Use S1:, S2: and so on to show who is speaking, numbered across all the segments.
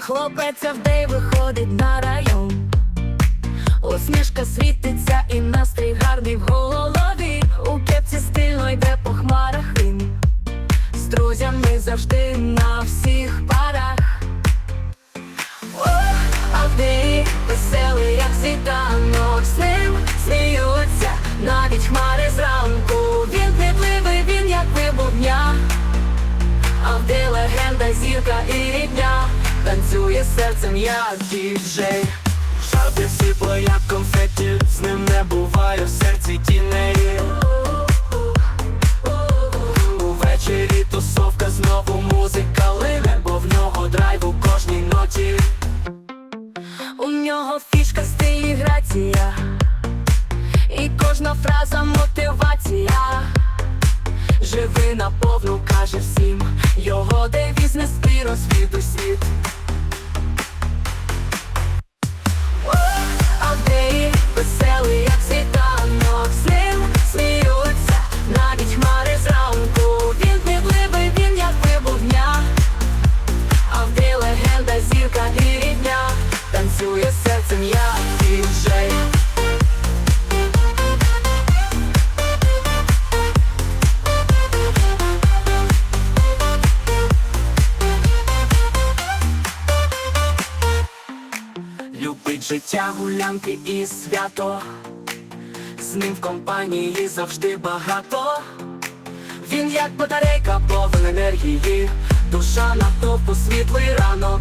S1: Хлопець Авдей виходить на район. Усмішка світиться і настрій гарний в голові. У кепці стильно йде по хмарах він. З друзями завжди на всіх парах. О, Авдій веселий, як світанок, з ним сміються навіть хмари зранку. Він кмітливий, він як вибух дня. Авдій легенда, зірка і танцює серцем, як діджей.
S2: Жарти сіпло, як конфеті, з ним не буває в серці тіней. Увечері тусовка, знову музика лине, бо в нього драйв у кожній ноті.
S1: У нього фішка стиль і грація, і кожна фраза мотивація. Живи наповну, каже всім, його девіз нести розвід у світ.
S2: Життя, гулянки і свято. З ним в компанії завжди багато.
S1: Він як батарейка, повен енергії, душа на топу, світлий ранок.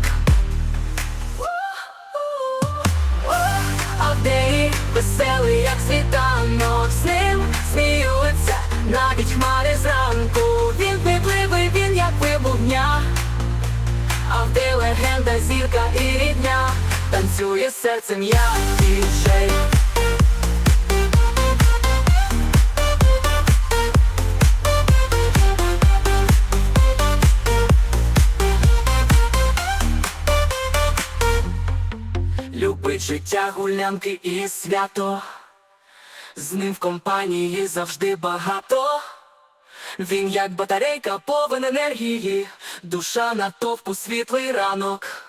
S1: Авдеї веселий, як світанок, з ним сміються, навіть хмари зранку. Він кмітливий, він як вибух дня. Авдей легенда, зірка танцює серцем, як діджей.
S2: Любить життя, гулянки і свято. З ним в компанії завжди багато. Він як батарейка, повен енергії, душа на товпу, світлий ранок.